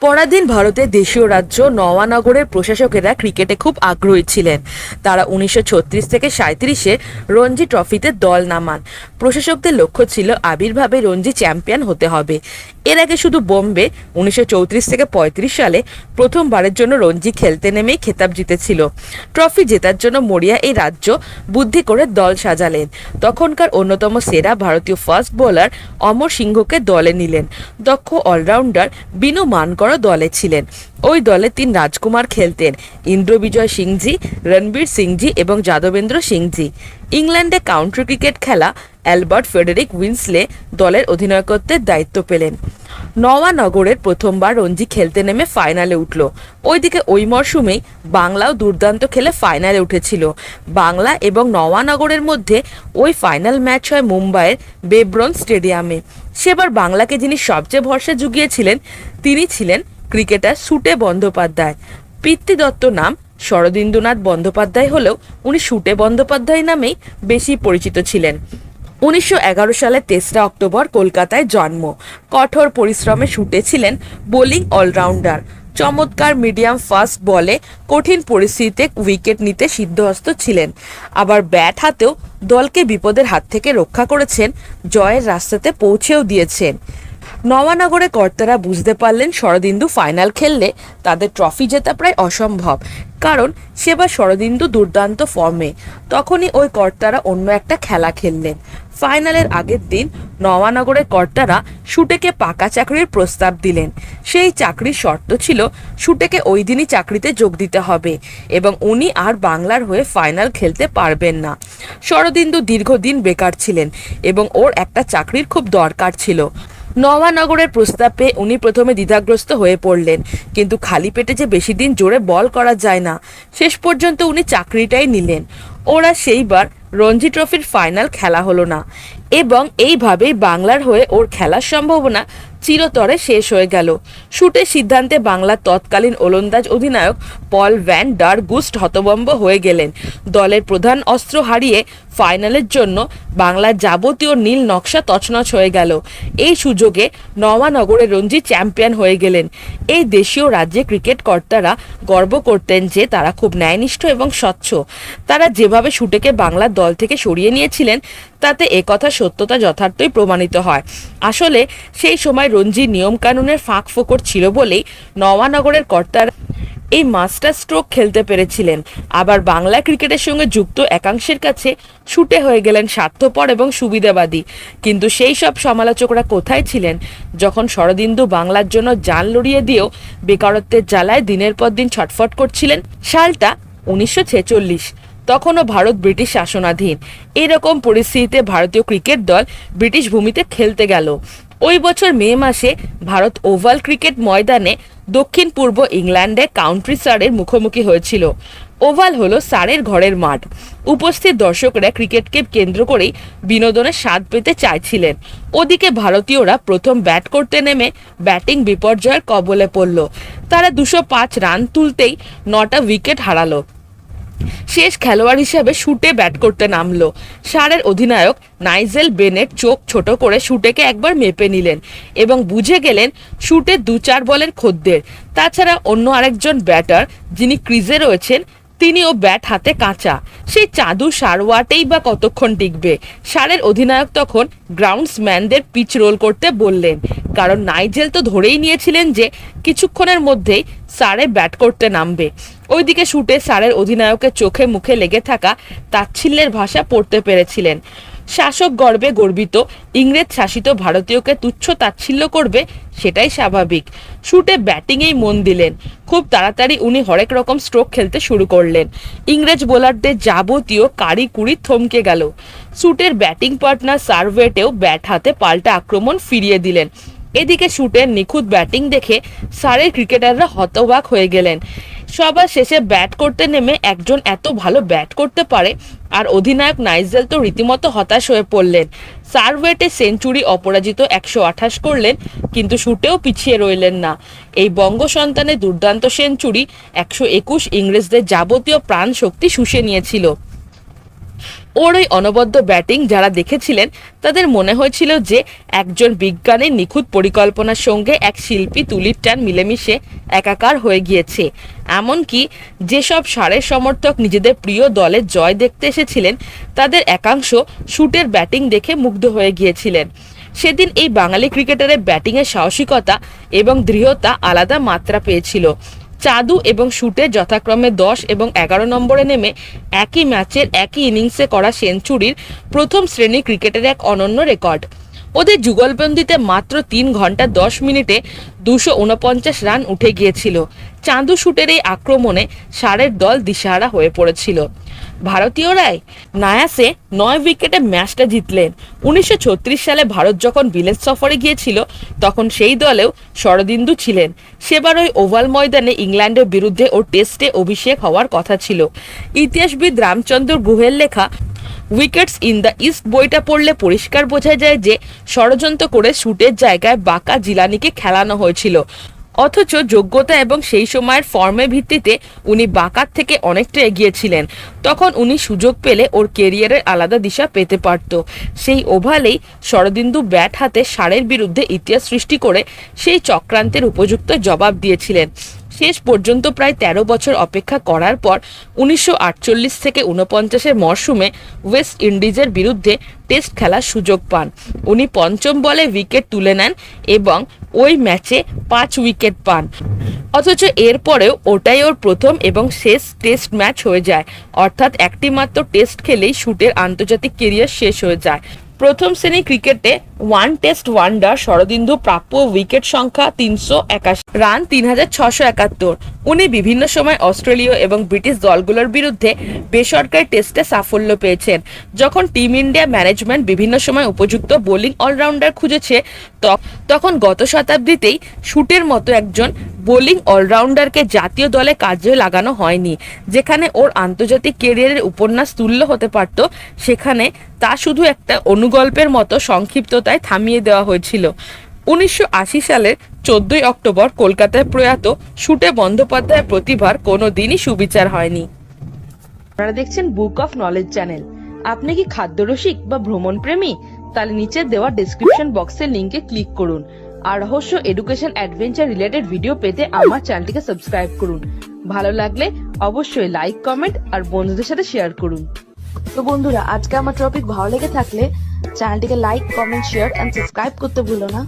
পরাধীন ভারতের দেশীয় রাজ্য নওয়ানগরের প্রশাসকেরা ক্রিকেটে খুব আগ্রহী ছিলেন। তারা উনিশশো ছত্রিশ থেকে সাঁত্রিশে রঞ্জি ট্রফিতে দল নামান। প্রশাসকদের লক্ষ্য ছিল আবির্ভাবে রঞ্জি চ্যাম্পিয়ন হতে হবে। এর আগে শুধু বোম্বে, উনিশশো চৌত্রিশ থেকে পঁয়ত্রিশ সালে প্রথমবারের জন্য রঞ্জি খেলতে নেমেই খেতাব জিতেছিল। ট্রফি জেতার জন্য মরিয়া এই রাজ্য বুদ্ধি করে দল সাজালেন। তখনকার অন্যতম সেরা ভারতীয় ফাস্ট বোলার অমর সিংহকে দলে নিলেন। দক্ষ অলরাউন্ডার বিনু মানকর দলে ছিলেন। ওই দলে তিন রাজকুমার খেলতেন ইন্দ্রবিজয় সিংজি, রণবীর সিংজি এবং যাদবেন্দ্র সিংজি। ইংল্যান্ডে কাউন্টি ক্রিকেট খেলা অ্যালবার্ট ফেডেরিক উইন্সলে দলের অধিনায়কত্বের দায়িত্ব পেলেন। নওয়ানগরের প্রথমবার রঞ্জি খেলতে নেমে ফাইনালে উঠল। ওইদিকে ওই মরশুমেই বাংলাও দুর্দান্ত খেলে ফাইনালে উঠেছিল। বাংলা এবং নওয়ানগরের মধ্যে ওই ফাইনাল ম্যাচ হয় মুম্বাইয়ের বেব্রন স্টেডিয়ামে। সেবার বাংলাকে যিনি সবচেয়ে ভরসা জুগিয়েছিলেন, তিনি ছিলেন ক্রিকেটার সুটে বন্দ্যোপাধ্যায়। পিতৃ দত্ত নাম শরদিন্দুনাথ বন্দ্যোপাধ্যায় হলেও উনি সুটে বন্দ্যোপাধ্যায় নামেই বেশি পরিচিত ছিলেন। উনিশশো সালের তেসরা অক্টোবর কলকাতায় জন্ম। কঠোর পরিশ্রমে ছুটেছিলেন বোলিং অলরাউন্ডার। চমৎকার মিডিয়াম ফাস্ট বলে কঠিন পরিস্থিতিতে উইকেট নিতে সিদ্ধহস্ত ছিলেন। আবার ব্যাট হাতেও দলকে বিপদের হাত থেকে রক্ষা করেছেন, জয়ের রাস্তাতে পৌঁছেও দিয়েছেন। নওয়ানগরে কর্তারা বুঝতে পারলেন শরদিন্দু ফাইনাল খেললে তাদের ট্রফি জেতা প্রায় অসম্ভব। কারণ সেবার শরদিন্দু দুর্দান্ত ফর্মে তখনই ওই কর্তারা অন্য একটা খেলা খেললেন। ফাইনালের আগের দিন নওয়ানগরের কর্তারা শুটেকে পাকা চাকরির প্রস্তাব দিলেন। সেই চাকরির শর্ত ছিল শুটেকে ওই দিনই চাকরিতে যোগ দিতে হবে এবং উনি আর বাংলার হয়ে ফাইনাল খেলতে পারবেন না। শরদিন্দু দীর্ঘদিন বেকার ছিলেন এবং ওর একটা চাকরির খুব দরকার ছিল। নওয়ানগরের প্রস্তাব পেয়ে উনি প্রথমে দ্বিধাগ্রস্ত হয়ে পড়লেন। কিন্তু খালি পেটে যে বেশি দিন জোরে বল করা যায় না, শেষ পর্যন্ত উনি চাকরিটাই নিলেন। ওরা সেইবার রঞ্জি ট্রফির ফাইনাল খেলা হলো না। এবং এইভাবেই বাংলার হয়ে ওর খেলার সম্ভাবনা চিরতরে শেষ হয়ে গেল। শুটের সিদ্ধান্তে বাংলার তৎকালীন ওলন্দাজ অধিনায়ক পল ভ্যান ডার গুস্ট হতবম্ব হয়ে গেলেন। দলের প্রধান অস্ত্র হারিয়ে ফাইনালের জন্য বাংলার যাবতীয় নীল নকশা তছনছ হয়ে গেল। এই সুযোগে নওয়ানগরে রঞ্জি চ্যাম্পিয়ন হয়ে গেলেন। এই দেশীয় রাজ্যে ক্রিকেট কর্তারা গর্ব করতেন যে তারা খুব ন্যায়নিষ্ঠ এবং স্বচ্ছ। তারা যেভাবে শুটেকে বাংলার দল থেকে সরিয়ে নিয়েছিলেন, তাতে একথা সত্যতা যথার্থই প্রমাণিত হয়। আসলে সেই সময় রঞ্জি নিয়মকানুনের ফাঁক ফোকর ছিল বলেই নওয়ানগরের কর্তারা এই মাস্টার স্ট্রোক খেলতে পেরেছিলেন। আবার বাংলা ক্রিকেটের সঙ্গে যুক্ত একাংশের কাছে ছুটে হয়ে গেলেন স্বার্থপর এবং সুবিধাবাদী। কিন্তু সেই সব সমালোচকরা কোথায় ছিলেন? যখন শরদিন্দু বাংলার জন্য জান লড়িয়ে দিয়েও বেকারত্বের জ্বালায় দিনের পর দিন ছটফট করছিলেন সালটা উনিশশো ছেচল্লিশ। তখনও ভারত ব্রিটিশ শাসনাধীন। এরকম পরিস্থিতিতে ভারতীয় ক্রিকেট দল ব্রিটিশ ভূমিতে খেলতে গেল। ওই বছর মে মাসে ভারত ওভাল ক্রিকেট ময়দানে দক্ষিণ পূর্ব ইংল্যান্ডে কাউন্ট্রি সারের মুখোমুখি হয়েছিল। ওভাল হলো সারের ঘরের মাঠ। উপস্থিত দর্শকরা ক্রিকেটকে কেন্দ্র করেই বিনোদনের স্বাদ পেতে চাইছিলেন। ওদিকে ভারতীয়রা প্রথম ব্যাট করতে নেমে ব্যাটিং বিপর্যয়ের কবলে পড়ল। তারা দুশো পাঁচ রান তুলতেই নটা উইকেট হারালো। শেষ খেলোয়াড় হিসেবে শুটে ব্যাট করতে নামলো। সারের অধিনায়ক নাইজেল বেনেট চোখ ছোট করে শুটেকে একবার মেপে নিলেন এবং বুঝে গেলেন শুটে দু চার বলের খদ্দের। তাছাড়া অন্য আরেকজন ব্যাটার যিনি ক্রিজে রয়েছেন, তিনিও ব্যাট হাতে কাঁচা। সেই চাঁদু সারওয়াটেই বা কতক্ষণ টিকবে? সারের অধিনায়ক তখন গ্রাউন্ডসম্যানদের পিচ রোল করতে বললেন। কারণ নাইজেল তো ধরেই নিয়েছিলেন যে, কিছুক্ষণের মধ্যেই সারে ব্যাট করতে নামবে। ওইদিকে শুটে সারের অধিনায়কের চোখে মুখে লেগে থাকা তাচ্ছিল্যের ভাষা পড়তে পেরেছিলেন। শাসক গর্বে গর্বিত, ইংরেজ শাসিত ভারতীয়কে তুচ্ছ তাচ্ছিল্য করবে সেটাই স্বাভাবিক। শুটে ব্যাটিংয়েই মন দিলেন। খুব তাড়াতাড়ি উনি হরেক রকম স্ট্রোক খেলতে শুরু করলেন। ইংরেজ বোলারদের যাবতীয় কারি কুড়ি থমকে গেল। শুটের ব্যাটিং পার্টনার সার্ভেটেও ব্যাট হাতে পাল্টা আক্রমণ ফিরিয়ে দিলেন। এদিকে শুটের নিখুঁত ব্যাটিং দেখে সারের ক্রিকেটাররা হতবাক হয়ে গেলেন। সবার শেষে ব্যাট করতে নেমে একজন এত ভালো ব্যাট করতে পারে, আর অধিনায়ক নাইজেল তো রীতিমতো হতাশ হয়ে পড়লেন। সার্ভেটে সেঞ্চুরি অপরাজিত একশো আঠাশ করলেন, কিন্তু শুটেও পিছিয়ে রইলেন না। এই বঙ্গ সন্তানের দুর্দান্ত সেঞ্চুরি একশো একুশ ইংরেজদের যাবতীয় প্রাণ শক্তি শুষে নিয়েছিল। ওর ওই অনবদ্য ব্যাটিং যারা দেখেছিলেন, তাদের মনে হয়েছিল যে একজন বিজ্ঞানীর নিখুঁত পরিকল্পনার সঙ্গে এক শিল্পী তুলির টান মিলেমিশে একাকার হয়ে গিয়েছে। এমনকি যেসব সারের সমর্থক নিজেদের প্রিয় দলের জয় দেখতে এসেছিলেন, তাদের একাংশ শুটের ব্যাটিং দেখে মুগ্ধ হয়ে গিয়েছিলেন। সেদিন এই বাঙালি ক্রিকেটারের ব্যাটিংয়ের সাহসিকতা এবং দৃঢ়তা আলাদা মাত্রা পেয়েছিল। চাদু এবং শুটে যথাক্রমে দশ এবং এগারো নম্বরে নেমে একই ম্যাচের একই ইনিংসে করা সেঞ্চুরির প্রথম শ্রেণির ক্রিকেটের এক অনন্য রেকর্ড। ওদের যুগলবন্দিতে মাত্র তিন ঘণ্টা দশ মিনিটে দুশো উনপঞ্চাশ রান উঠে গিয়েছিল। চাঁদু শুটের এই আক্রমণে সারের দল দিশাহারা হয়ে পড়েছিল। ভারতীয়রাই নায়াসে নয় উইকেটে ম্যাচটা জিতলেন। উনিশশো ছত্রিশ সালে ভারত যখন বিলেত সফরে গিয়েছিল, তখন সেই দলেও শরদিন্দু ছিলেন। সেবার ওই ওভাল ময়দানে ইংল্যান্ডের বিরুদ্ধে ও টেস্টে অভিষেক হওয়ার কথা ছিল। ইতিহাসবিদ রামচন্দ্র গুহের লেখা, উইকেটস ইন দ্য ইস্ট বইটা পড়লে পরিষ্কার বোঝা যায় যে ষড়যন্ত্র করে শুটের জায়গায় বাঁকা জিলানিকে খেলানো হয়েছিল। অথচ যোগ্যতা এবং সেই সময়ের ফর্মের ভিত্তিতে উনি বাঁকার থেকে অনেকটা এগিয়েছিলেন। তখন উনি সুযোগ পেলে ওর কেরিয়ারের আলাদা দিশা পেতে পারত। সেই ওভালেই শরদিন্দু ব্যাট হাতে সারের বিরুদ্ধে ইতিহাস সৃষ্টি করে সেই চক্রান্তের উপযুক্ত জবাব দিয়েছিলেন। শেষ পর্যন্ত প্রায় ১৩ বছর অপেক্ষা করার পর উনিশশো আটচল্লিশ থেকে উনপঞ্চাশের মরশুমে ওয়েস্ট ইন্ডিজের বিরুদ্ধে টেস্ট খেলার সুযোগ পান। উনি পঞ্চম বলে উইকেট তুলে নেন এবং ওই ম্যাচে পাঁচ উইকেট পান। অথচ এরপরেও ওটাই ওর প্রথম এবং শেষ টেস্ট ম্যাচ হয়ে যায়। অর্থাৎ একটি মাত্র টেস্ট খেলেই শুটের আন্তর্জাতিক কেরিয়ার শেষ হয়ে যায়। প্রথম শ্রেণি ক্রিকেটে ওয়ান টেস্ট ওয়ান্ডার শরদিন্দু প্রাপ্য উইকেট সংখ্যা তিনশো একাশি। রান তিন হাজার ছশো একাত্তর। উনি বিভিন্ন সময় অস্ট্রেলীয় এবং ব্রিটিশ দলগুলোর বিরুদ্ধে বেসরকারি টেস্টে সাফল্য পেয়েছেন। যখন টিম ইন্ডিয়া ম্যানেজমেন্ট বিভিন্ন সময় উপযুক্ত বোলিং অলরাউন্ডার খুঁজেছে তখন গত শতাব্দীতেই শুটের মতো একজন বোলিং অলরাউন্ডারকে জাতীয় দলে কাজে লাগানো হয়নি, যেখানে ওর আন্তর্জাতিক কেরিয়ারের উপন্যাস তুল্য হতে পারত, সেখানে তা শুধু একটা অনুগল্পের মতো সংক্ষিপ্ততায় থামিয়ে দেওয়া হয়েছিল। উনিশশো আশি সালের চোদ্দই অক্টোবর কলকাতায় প্রয়াত শুটে বন্দ্যোপাধ্যায়ের প্রতিভার কোনো দিনই সুবিচার হয়নি। আপনারা দেখছেন বুক অফ নলেজ চ্যানেল। আপনি কি খাদ্যরসিক বা ভ্রমণ প্রেমী তাহলে নিচে দেওয়া ডেসক্রিপশন বক্সের লিংকে ক্লিক করুন। আর রহস্য এডুকেশন অ্যাডভেঞ্চার রিলেটেড ভিডিও পেতে আমার চ্যানেলটিকে সাবস্ক্রাইব করুন। ভালো লাগলে অবশ্যই লাইক কমেন্ট আর বন্ধুদের সাথে শেয়ার করুন। তো বন্ধুরা আজকে আমার টপিক ভালো লেগে থাকলে চ্যানেলটিকে like comment share and subscribe করতে ভুলো না।